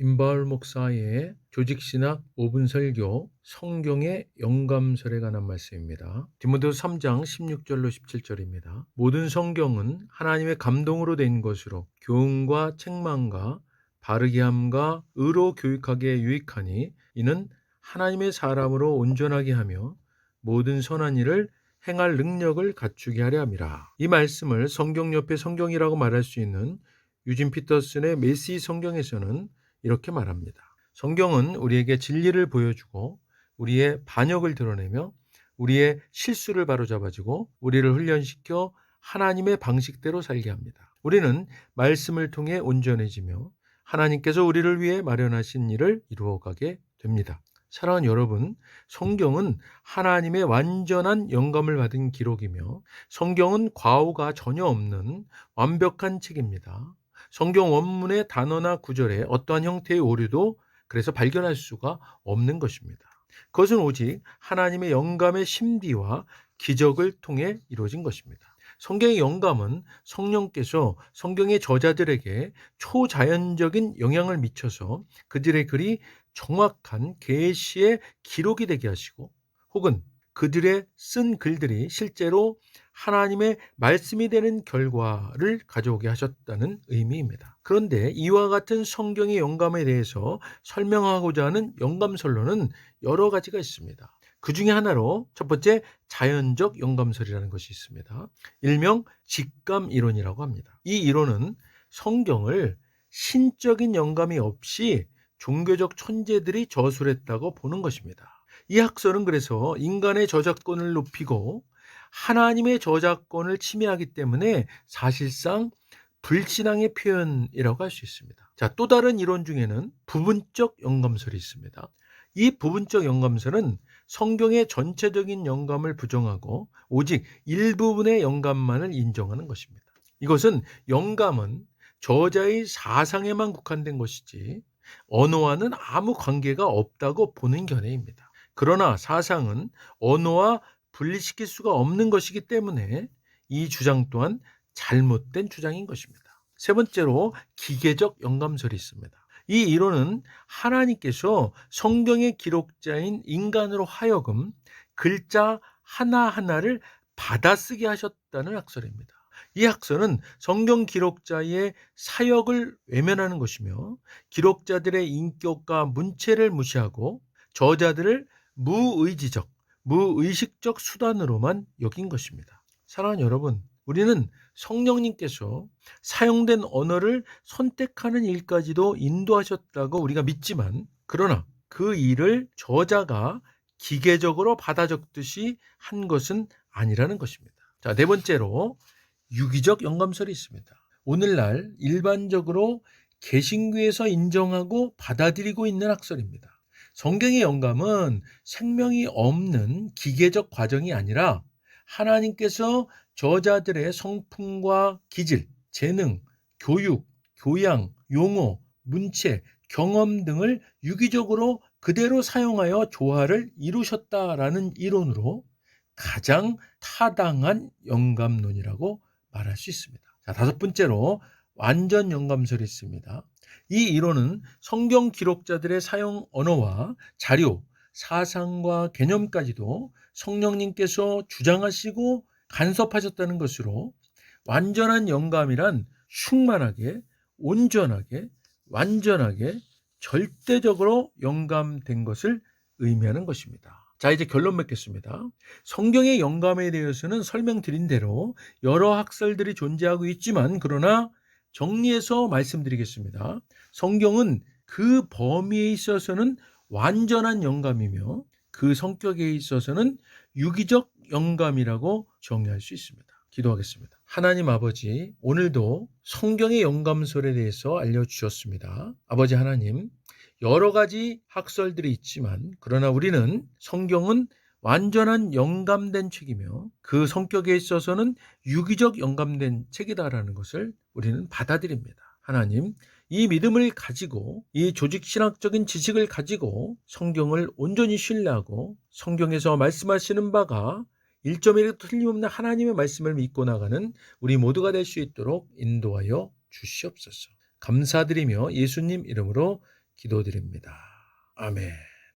임바울 목사의 조직신학 5분 설교 성경의 영감설에 관한 말씀입니다. 디모데후 3장 16절로 17절입니다. 모든 성경은 하나님의 감동으로 된 것으로 교훈과 책망과 바르게 함과 의로 교육하기에 유익하니 이는 하나님의 사람으로 온전하게 하며 모든 선한 일을 행할 능력을 갖추게 하려 함이라. 이 말씀을 성경 옆에 성경이라고 말할 수 있는 유진 피터슨의 메시 성경에서는 이렇게 말합니다. 성경은 우리에게 진리를 보여주고 우리의 반역을 드러내며 우리의 실수를 바로잡아주고 우리를 훈련시켜 하나님의 방식대로 살게 합니다. 우리는 말씀을 통해 온전해지며 하나님께서 우리를 위해 마련하신 일을 이루어가게 됩니다. 사랑하는 여러분, 성경은 하나님의 완전한 영감을 받은 기록이며 성경은 과오가 전혀 없는 완벽한 책입니다. 성경 원문의 단어나 구절에 어떠한 형태의 오류도 그래서 발견할 수가 없는 것입니다. 그것은 오직 하나님의 영감의 심비와 기적을 통해 이루어진 것입니다. 성경의 영감은 성령께서 성경의 저자들에게 초자연적인 영향을 미쳐서 그들의 글이 정확한 계시의 기록이 되게 하시고 혹은 그들의 쓴 글들이 실제로 하나님의 말씀이 되는 결과를 가져오게 하셨다는 의미입니다. 그런데 이와 같은 성경의 영감에 대해서 설명하고자 하는 영감설로는 여러 가지가 있습니다. 그 중에 하나로 첫 번째 자연적 영감설이라는 것이 있습니다. 일명 직감 이론이라고 합니다. 이 이론은 성경을 신적인 영감이 없이 종교적 천재들이 저술했다고 보는 것입니다. 이 학설은 그래서 인간의 저작권을 높이고 하나님의 저작권을 침해하기 때문에 사실상 불신앙의 표현이라고 할 수 있습니다. 자, 또 다른 이론 중에는 부분적 영감설이 있습니다. 이 부분적 영감설은 성경의 전체적인 영감을 부정하고 오직 일부분의 영감만을 인정하는 것입니다. 이것은 영감은 저자의 사상에만 국한된 것이지 언어와는 아무 관계가 없다고 보는 견해입니다. 그러나 사상은 언어와 분리시킬 수가 없는 것이기 때문에 이 주장 또한 잘못된 주장인 것입니다. 세 번째로 기계적 영감설이 있습니다. 이 이론은 하나님께서 성경의 기록자인 인간으로 하여금 글자 하나하나를 받아쓰게 하셨다는 학설입니다. 이 학설은 성경 기록자의 사역을 외면하는 것이며 기록자들의 인격과 문체를 무시하고 저자들을 무의지적, 무의식적 수단으로만 여긴 것입니다. 사랑하는 여러분, 우리는 성령님께서 사용된 언어를 선택하는 일까지도 인도하셨다고 우리가 믿지만, 그러나 그 일을 저자가 기계적으로 받아 적듯이 한 것은 아니라는 것입니다. 자, 네 번째로 유기적 영감설이 있습니다. 오늘날 일반적으로 개신교에서 인정하고 받아들이고 있는 학설입니다. 성경의 영감은 생명이 없는 기계적 과정이 아니라 하나님께서 저자들의 성품과 기질, 재능, 교육, 교양, 용어, 문체, 경험 등을 유기적으로 그대로 사용하여 조화를 이루셨다라는 이론으로 가장 타당한 영감론이라고 말할 수 있습니다. 자, 다섯 번째로 완전 영감설이 있습니다. 이 이론은 성경 기록자들의 사용 언어와 자료, 사상과 개념까지도 성령님께서 주장하시고 간섭하셨다는 것으로 완전한 영감이란 충만하게, 온전하게, 완전하게, 절대적으로 영감된 것을 의미하는 것입니다. 자, 이제 결론 맺겠습니다. 성경의 영감에 대해서는 설명드린 대로 여러 학설들이 존재하고 있지만, 그러나 정리해서 말씀드리겠습니다. 성경은 그 범위에 있어서는 완전한 영감이며 그 성격에 있어서는 유기적 영감이라고 정의할 수 있습니다. 기도하겠습니다. 하나님 아버지, 오늘도 성경의 영감설에 대해서 알려주셨습니다. 아버지 하나님, 여러 가지 학설들이 있지만, 그러나 우리는 성경은 완전한 영감된 책이며 그 성격에 있어서는 유기적 영감된 책이다라는 것을 우리는 받아들입니다. 하나님, 이 믿음을 가지고 이 조직 신학적인 지식을 가지고 성경을 온전히 신뢰하고 성경에서 말씀하시는 바가 1.1도 틀림없는 하나님의 말씀을 믿고 나가는 우리 모두가 될 수 있도록 인도하여 주시옵소서. 감사드리며 예수님 이름으로 기도드립니다. 아멘.